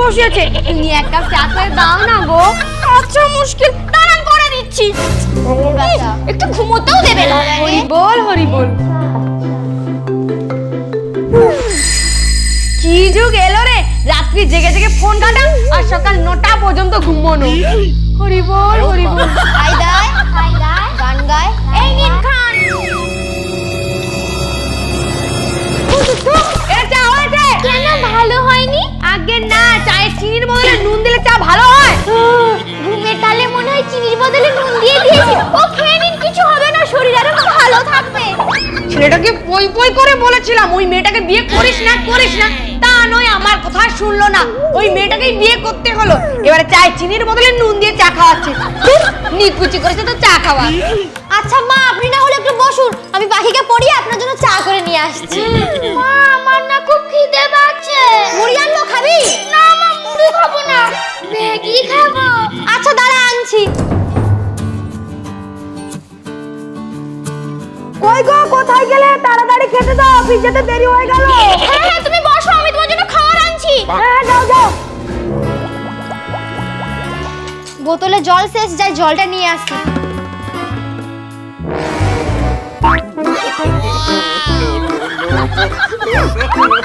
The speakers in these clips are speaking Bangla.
বসিয়েছে। তুমি এক কাপ চা করে দাও না গো। আচ্ছা মুশকিল। দাঁড়ান করে দিচ্ছি। একটু ঘুমোতেও দেবে না। হরি বল হরি বল। কি যুগ এলো রে? রাত্রি জেগে জেগে ফোন কাটা আর সকাল নটা পর্যন্ত ঘুমোনো। হরি বল হরি বল। খাই দায় খাই দায় গান গায় এই নিন খান। এটা হয়েছে। কেন ভালো হয়নি? আগে না চায়ের চিনির বদলে নুন দিলে চা ভালো হয়? ঘুমের তালে মনে হয় চিনির বদলে নুন দিয়ে দিয়েছি। ও খেয়ে নিন কিছু হবে না শরীর আরও ভালো থাকবে। ছেলেটাকে পই পই করে বলেছিলাম ওই মেয়েটাকে বিয়ে করিস না করিস না। তা নয় আমার কথা শুনলো না। ওই মেয়েটাকেই বিয়ে করতে হলো। এবারে চায় চিনির বদলে নুন দিয়ে চা খাওয়াচ্ছে। নিকুচি করেছে তো চা খাওয়া। আচ্ছা মা আপনি না হলে একটু বসুন। আমি পাখিকে পড়িয়ে আপনার জন্য চা করে নিয়ে আসছি। মা আমার না খুব খিদে পাচ্ছে। মুড়ি আনলো খাবি? না মা মুড়ি খাব না। ম্যাগি খাব। আচ্ছা দাঁড়া আনছি। কই গো কোথায় গেলে? তাড়াতাড়ি খেতে দাও অফিস যেতে দেরি হয়ে গেল। হ্যাঁ হ্যাঁ তুমি বসো আমি তোমার জন্য খাবার আনছি। হ্যাঁ যাও যাও। বোতলে জল শেষ যায় জলটা নিয়ে আসি। এই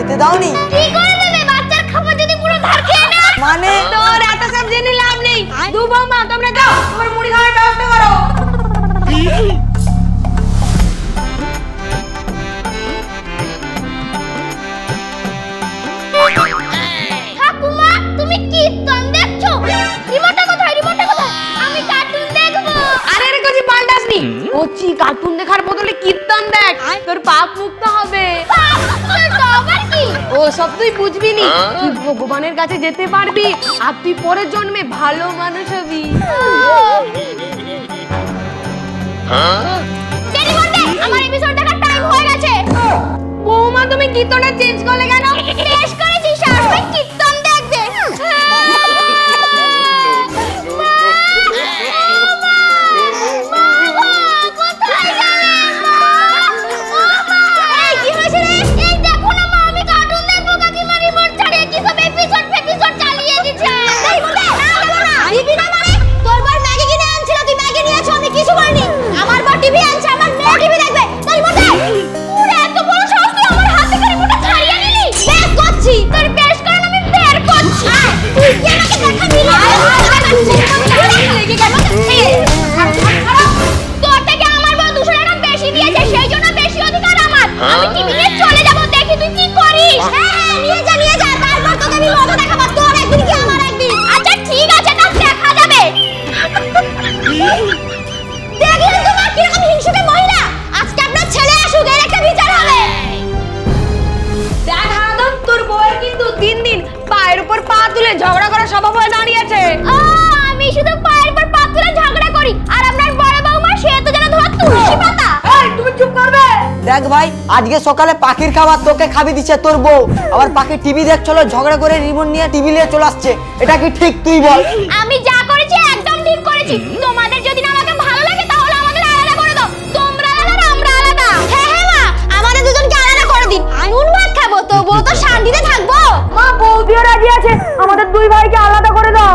খেতে দাওনি? কি করে দেবে বাচ্চার খাবার যদি পুরো ধার খেয়ে না মানে? তোর এত সব জেনে লাভ নেই। দুবো মা তোমরা কচি কার্টুন দেখার বদলে কীর্তন দেখ। তোর পাপ মুক্ত হবে। ও সব তুই বুঝবি নি। তুই ভগবানের কাছে যেতে পারবি আর তুই পরের জন্মে ভালো মানুষ হবি। আমার এপিসোড দেখার টাইম হয়ে? গেছে বৌমা তুমি কীর্তনটা চেঞ্জ করলে কেন? বেশ করেছি শাশুড়ি দেখ ভাই আজকে সকালে পাখির খাবার তোকে খাবি দিচ্ছে তোর বউ। আবার পাখি টিভি দেখছিল ঝগড়া করে রিমোট নিয়ে টিভি নিয়ে চলে আসছে। এটা কি ঠিক তুই বল? আমি যা করেছি একদম ঠিক করেছি। তোমাদের যদি না আমাকে ভালো লাগে তাহলে আমাদের আলাদা করে দাও। তোমরা আলাদা আর আমরা আলাদা। হ্যাঁ হ্যাঁ মা আমাদের দুজনকে আলাদা করে দিন। নুন ভাত খাব তবুও তো শান্তিতে থাকব। মা বৌদিও রাজি আছে। আমাদের দুই ভাইকে আলাদা করে দাও।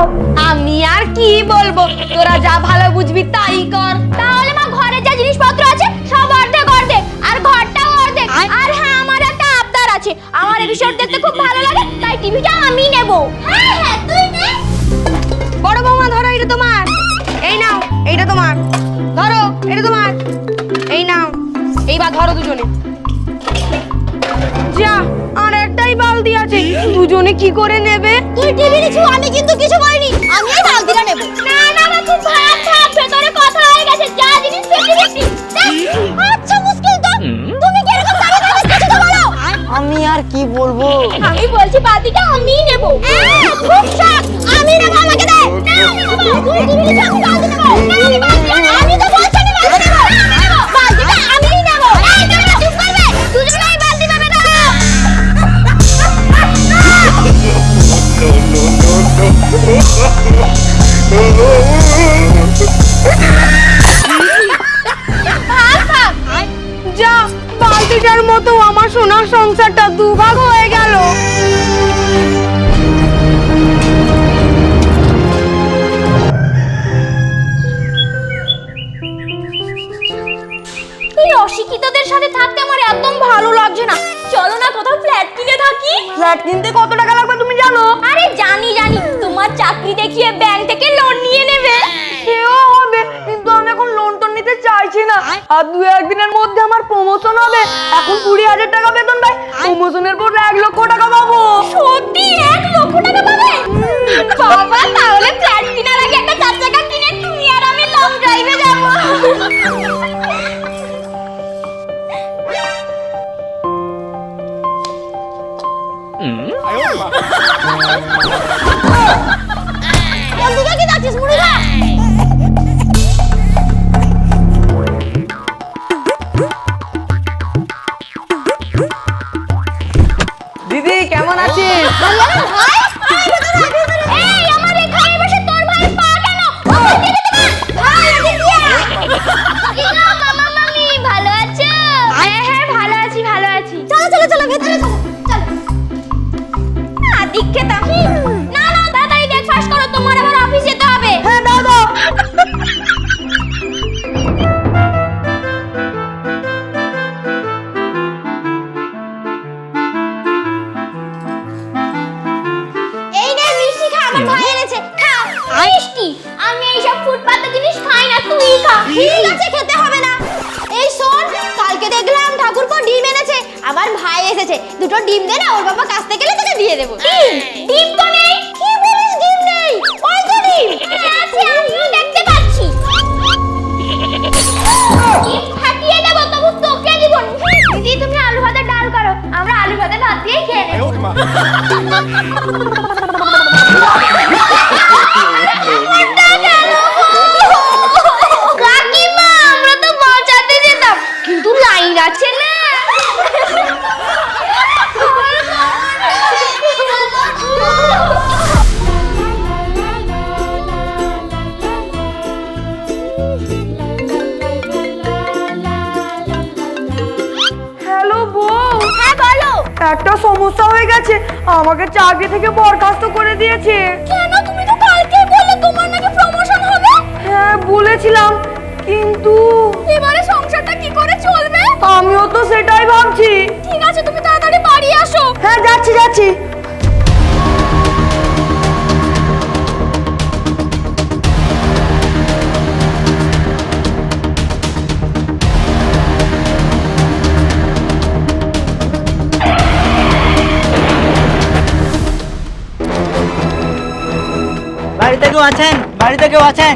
আমি আর কি বলব? তোরা যা ভালো বুঝবি তাই কর। তাহলে মা আমার এপিসোড দেখতে খুব ভালো লাগে তাই টিভিটা আমি নেব। হ্যাঁ হ্যাঁ তুই নে। বড় বৌমা ধরো এটা তোমার। এই নাও এইটা তোমার। ধরো এটা তোমার। এই নাও এইবার ধরো দুজনে। যা আর একটাই বালতি আছে। দুজনে কি করে নেবে? তুই টিভি নিছু আমি কিন্তু কিছু বলিনি আমি আর কি বলব? আমি বলছি বাতিটা আমিই নেব। খুব শখ। আমি নেব আমাকে দে। না আমি নেব। তুমি তুমি আমি বালতি নেব। না বালতিটার মতো আমার সোনার সংসারটা দুভাগ হয়ে গেল। অশিক্ষিতদের সাথে থাকতে আমার একদম ভালো লাগছে না। চলো না কোথাও ফ্ল্যাট কিনে থাকি। ফ্ল্যাট কিনতে কত টাকা লাগবে তুমি জানো? আরে জানি জানি। তোমার চাকরি দেখিয়ে ব্যাংক থেকে আর দু একদিনের মধ্যে আমার প্রমোশন হবে। এখন কুড়ি হাজার টাকা বেতন পাই প্রমোশনের পর এক লক্ষ টাকা পাবো। সত্যি? এক লক্ষ টাকা পাবে? বাবা তাহলে ফ্ল্যাট কেনার আগে একটা চার চাকা কিনে তুমি আর আমি লং ড্রাইভে যাব। কি যাচ্ছিস মুড়িদা ডিম দে না ওর বাবা কাছতে গেলে তোকে দিয়ে দেবো। ডিম ডিম তো নেই কি বলিস ডিম নেই? ওই তো ডিম। আছে আমিও দেখতে পাচ্ছি। দেবো তবু তোকে দিব দিদি তুমি আলু ভাতে ডাল করো। আমরা আলু ভাতে ভাত দিয়ে খেয়ে নেব। কাকিমা আমরা তো বাঁচাতে যেতাম। কিন্তু লাইন আছে না। হ্যালো বউ। হ্যাঁ বলো। একটা সমস্যা হয়ে গেছে। আমাকে চাকরি থেকে বরখাস্ত করে দিয়েছে। কেন? তুমি তো কালকে বললে তোমার নাকি প্রমোশন হবে। হ্যাঁ বলেছিলাম। কিন্তু এবারে সংসারটা কি করে চলবে? আমিও তো সেটাই ভাবছি। ঠিক আছে তুমি তাড়াতাড়ি বাড়ি আসো। হ্যাঁ যাচ্ছি যাচ্ছি। বাড়িতে কেউ আছেন? বাড়িতে কেউ আছেন?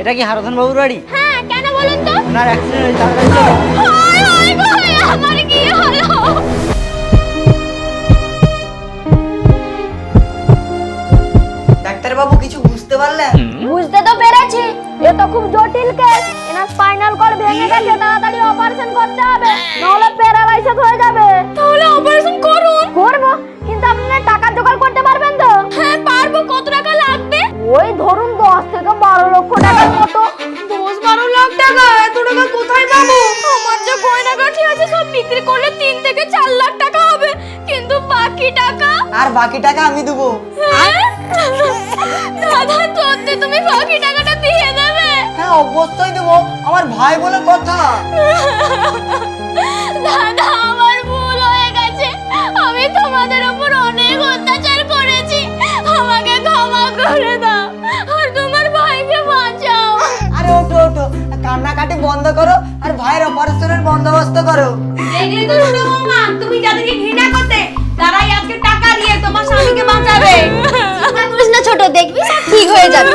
এটা কি হারাধন বাবুর বাড়ি? হ্যাঁ কেন বলুন তো? ওনার অ্যাক্সিডেন্ট হয়েছে তাড়াতাড়ি চলো হায় হায় গো, আমার কি হলো? ডাক্তার বাবু কিছু বুঝতে পারলেন? বুঝতে তো পেরেছি। এ তো খুব জটিল কেস এনার স্পাইনাল ভেঙে গেছে তাড়াতাড়ি অপারেশন করতে হবে নাহলে প্যারালাইসিস হয়ে যাবে। তাহলে অপারেশন করুন। করব কিন্তু আপনি টাকা জোগাড় করতে পারবেন তো? হ্যাঁ পারব। কত টাকা ওই ধরুন দশ থেকে বারো লক্ষ টাকার মতো। দশ বারো লাখ টাকা? এত টাকা কোথায় পাবো? আমার যে গয়নাগাঠি আছে সব বিক্রি করলে তিন থেকে চার লাখ টাকা হবে। কিন্তু বাকি টাকা? আর বাকি টাকা আমি দেবো। দাদা সত্যি তুমি বাকি টাকাটা দিয়ে দেবে? হ্যাঁ অবশ্যই দেবো। আমার ভাই বলে কথা। দাদা আমার ভুল হয়ে গেছে। আমি তোমাদের কান্নাকাটি বন্ধ করো আর ভাইয়ের অপারেশনের বন্দোবস্ত করো। তো তুমি যাদেরকে ঘৃণা করতে তারাই আজকে টাকা দিয়ে তোমার স্বামীকে বাঁচাবে। চিন্তা করিস না ছোট দেখবি সব ঠিক হয়ে যাবে।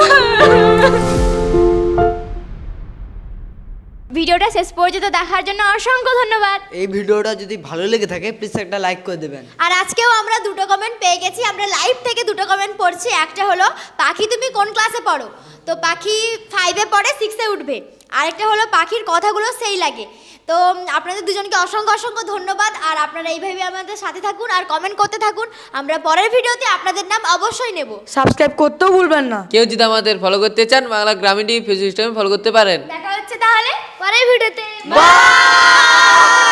ভিডিওটা শেষ পর্যন্ত দেখার জন্য অসংখ্য ধন্যবাদ। এই ভিডিওটা যদি ভালো লেগে থাকে প্লিজ একটা লাইক করে দেবেন। আর আজকেও আমরা দুটো কমেন্ট পেয়ে গেছি। আমরা লাইভ থেকে দুটো কমেন্ট পড়ছি। একটা হলো পাখি তুমি কোন ক্লাসে পড়ো? তো পাখি ফাইভে পড়ে সিক্সে উঠবে। আরেকটা হলো পাখির কথাগুলো সেই লাগে। তো আপনাদের দুজনকে অসংখ্য অসংখ্য ধন্যবাদ আর আপনারা এইভাবে আমাদের সাথে থাকুন আর কমেন্ট করতে থাকুন। আমরা পরের ভিডিওতে আপনাদের নাম অবশ্যই নেব। সাবস্ক্রাইব করতেও ভুলবেন না। কেউ যদি আমাদের ফলো করতে চান বাংলা গ্রামীণ টিভি ফেসবুক ইনস্টাগ্রামে ফলো করতে পারেন। দেখা হচ্ছে তাহলে পরের ভিডিওতে। বাই